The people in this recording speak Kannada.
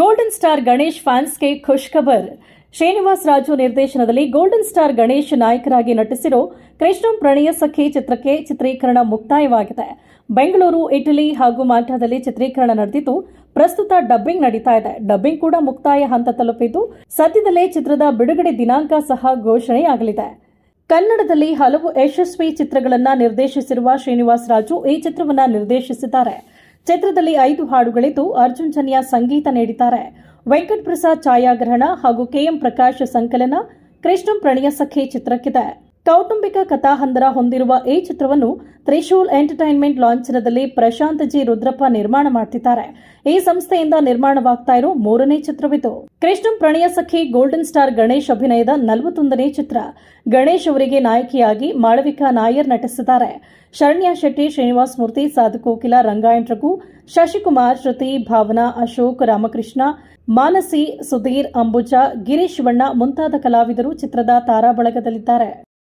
ಗೋಲ್ಡನ್ ಸ್ಟಾರ್ ಗಣೇಶ್ ಫ್ಯಾನ್ಸ್ಗೆ ಖುಷ್ ಖಬರ್. ಶ್ರೀನಿವಾಸ್ ರಾಜು ನಿರ್ದೇಶನದಲ್ಲಿ ಗೋಲ್ಡನ್ ಸ್ಟಾರ್ ಗಣೇಶ್ ನಾಯಕರಾಗಿ ನಟಿಸಿರೋ ಕೃಷ್ಣಂ ಪ್ರಣಯ ಸಖಿ ಚಿತ್ರಕ್ಕೆ ಚಿತ್ರೀಕರಣ ಮುಕ್ತಾಯವಾಗಿದೆ. ಬೆಂಗಳೂರು, ಇಟಲಿ ಹಾಗೂ ಮಾಲ್ಟಾದಲ್ಲಿ ಚಿತ್ರೀಕರಣ ನಡೆದಿದ್ದು, ಪ್ರಸ್ತುತ ಡಬ್ಬಿಂಗ್ ನಡೀತಾ ಇದೆ. ಡಬ್ಬಿಂಗ್ ಕೂಡ ಮುಕ್ತಾಯ ಹಂತ ತಲುಪಿದ್ದು, ಸದ್ಯದಲ್ಲೇ ಚಿತ್ರದ ಬಿಡುಗಡೆ ದಿನಾಂಕ ಸಹ ಘೋಷಣೆಯಾಗಲಿದೆ. ಕನ್ನಡದಲ್ಲಿ ಹಲವು ಯಶಸ್ವಿ ಚಿತ್ರಗಳನ್ನು ನಿರ್ದೇಶಿಸಿರುವ ಶ್ರೀನಿವಾಸ್ ರಾಜು ಈ ಚಿತ್ರವನ್ನು ನಿರ್ದೇಶಿಸಿದ್ದಾರೆ. ಚಿತ್ರದಲ್ಲಿ ಐದು ಹಾಡುಗಳಿದ್ದು ಅರ್ಜುನ್ ಜನ್ಯ ಸಂಗೀತ ನೀಡಿದ್ದಾರೆ. ವೆಂಕಟಪ್ರಸಾದ್ ಛಾಯಾಗ್ರಹಣ ಹಾಗೂ ಕೆಎಂ ಪ್ರಕಾಶ್ ಸಂಕಲನ, ಕೃಷ್ಣಂ ಪ್ರಣಯ ಸಖಿ ಚಿತ್ರಕ್ಕಿದೆ. ಕೌಟುಂಬಿಕ ಕಥಾಹಂದರ ಹೊಂದಿರುವ ಈ ಚಿತ್ರವನ್ನು ತ್ರಿಶೂಲ್ ಎಂಟರ್ಟೈನ್ಮೆಂಟ್ ಲಾಂಛನದಲ್ಲಿ ಪ್ರಶಾಂತ್ ಜಿ ರುದ್ರಪ್ಪ ನಿರ್ಮಾಣ ಮಾಡ್ತಿದ್ದಾರೆ. ಈ ಸಂಸ್ಥೆಯಿಂದ ನಿರ್ಮಾಣವಾಗ್ತಾ ಇರೋ ಮೂರನೇ ಚಿತ್ರವಿದು. ಕೃಷ್ಣಂ ಪ್ರಣಯ ಸಖಿ ಗೋಲ್ಡನ್ ಸ್ಟಾರ್ ಗಣೇಶ್ ಅಭಿನಯದ ನಲವತ್ತೊಂದನೇ ಚಿತ್ರ. ಗಣೇಶ್ ಅವರಿಗೆ ನಾಯಕಿಯಾಗಿ ಮಾಳವಿಕಾ ನಾಯರ್ ನಟಿಸಿದ್ದಾರೆ. ಶರಣ್ಯ ಶೆಟ್ಟಿ, ಶ್ರೀನಿವಾಸ್ ಮೂರ್ತಿ, ಸಾಧು ಕೋಕಿಲ, ರಂಗಾಯಣ್ ರಘು, ಶಶಿಕುಮಾರ್, ಶ್ರುತಿ, ಭಾವನಾ, ಅಶೋಕ್, ರಾಮಕೃಷ್ಣ, ಮಾನಸಿ, ಸುಧೀರ್, ಅಂಬುಜಾ, ಗಿರೀಶ್ ವಣ್ಣ ಮುಂತಾದ ಕಲಾವಿದರು ಚಿತ್ರದ ತಾರಾಬಳಗದಲ್ಲಿದ್ದಾರೆ.